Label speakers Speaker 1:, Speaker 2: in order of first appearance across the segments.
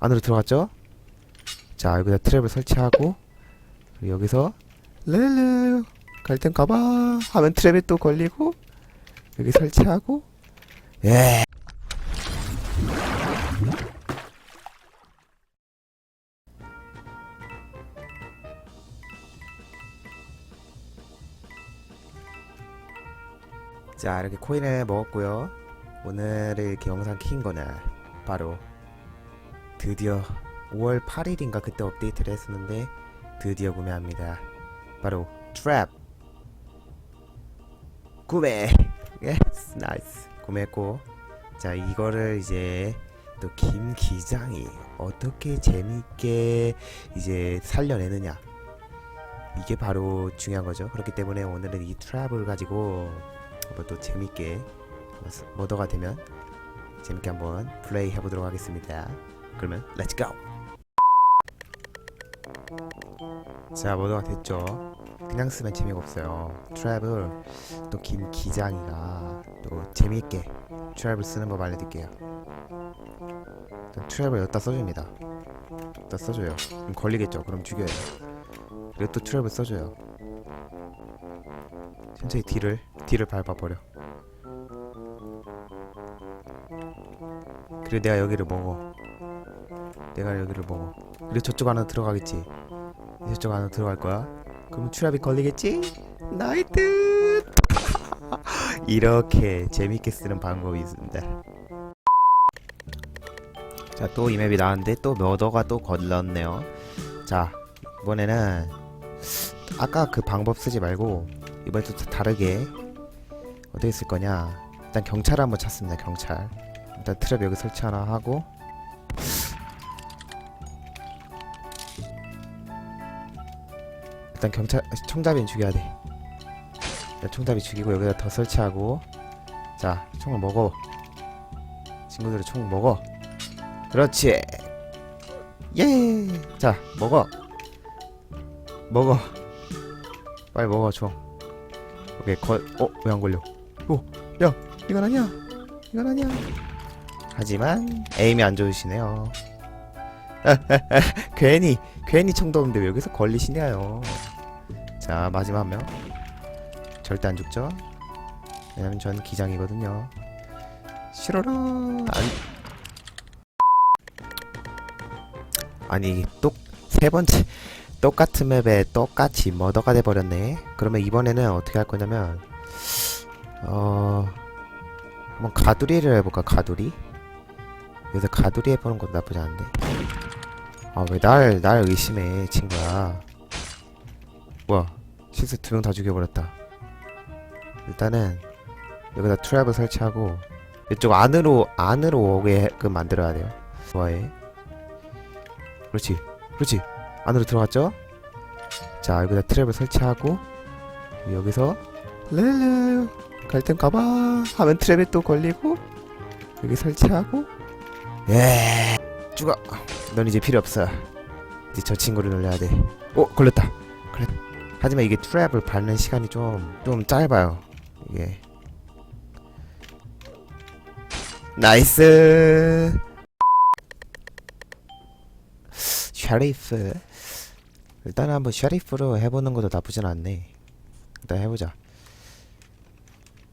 Speaker 1: 안으로 들어갔죠? 자 여기다 트랩을 설치하고 여기서 렐레 갈땐 가봐 하면 트랩에 또 걸리고 여기 설치하고 예 자 이렇게 코인을 먹었고요 오늘 이렇게 영상 킨 거는 바로 드디어 5월 8일인가 그때 업데이트를 했었는데 드디어 구매합니다. 바로 트랩 구매. 예스 나이스 구매했고. 자 이거를 이제 또 김 기장이 어떻게 재밌게 이제 살려내느냐. 이게 바로 중요한 거죠. 그렇기 때문에 오늘은 이 트랩을 가지고 한번 또 재밌게 모더가 되면 재밌게 한번 플레이 해보도록 하겠습니다. 그러면 렛츠 고! 자 모더가 됐죠. 그냥 쓰면 재미가 없어요. 트랩을 또 김 기장이가 또 재미있게 트랩을 쓰는 법 알려드릴게요. 트랩을 여기다 써줍니다. 여기다 써줘요. 그럼 걸리겠죠. 그럼 죽여요. 그리고 또 트랩을 써줘요. 천천히 D를 D를 밟아버려. 그리고 내가 여기를 먹어. 내가 여기를 먹어. 그리고 저쪽 안으로 들어가겠지. 저쪽 안으로 들어갈 거야. 그럼 트랩이 걸리겠지? 나이트! 이렇게 재밌게 쓰는 방법이 있습니다. 자, 또 이 맵이 나왔는데 또 머더가 또 걸렸네요. 자, 이번에는 아까 그 방법 쓰지 말고 이번에 또 다르게 어떻게 쓸 거냐? 일단 경찰 한번 찾습니다. 경찰. 일단 트랩 여기 설치 하나 하고 일단 경찰 총잡이는 죽여야 돼. 총잡이 죽이고 여기다 더 설치하고 자 총을 먹어. 친구들이 총 먹어. 그렇지. 예. 자 먹어. 먹어. 빨리 먹어 총. 오케이 거. 어왜 안 걸려? 오, 야 이건 아니야. 이건 아니야. 하지만 에임이 안 좋으시네요. 괜히 괜히 총도 없는데 왜 여기서 걸리시냐요. 자 마지막 한 명. 절대 안 죽죠? 왜냐면 전 기장이거든요. 싫어라. 안... 아니 똑세 번째 똑같은 맵에 똑같이 머더가 돼 버렸네. 그러면 이번에는 어떻게 할 거냐면 어 한번 가두리를 해볼까 가두리? 여기서 가두리 해보는 것도 나쁘지 않은데 아 왜 날 날 의심해 친구야 뭐야 실수 두명 다 죽여버렸다. 일단은 여기다 트랩을 설치하고 이쪽 안으로 안으로 오게끔 만들어야 돼요. 좋아해. 그렇지 그렇지. 안으로 들어갔죠? 자 여기다 트랩을 설치하고 여기서 렐레 갈땐 가봐 하면 트랩에 또 걸리고 여기 설치하고. 예 죽어. 넌 이제 필요 없어. 이제 저 친구를 놀려야 돼 오 걸렸다. 걸렸다 하지만 이게 트랩을 밟는 시간이 좀 좀 짧아요. 이게. 나이스! 샤리프. 일단 한번 샤리프로 해보는 것도 나쁘진 않네. 일단 해보자.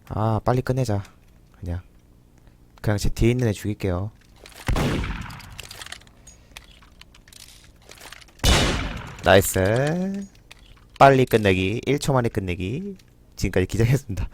Speaker 1: 아 빨리 끝내자. 그냥. 그냥 제 뒤에 있는 애 죽일게요. 나이스 빨리 끝내기 1초 만에 끝내기. 지금까지 기장했습니다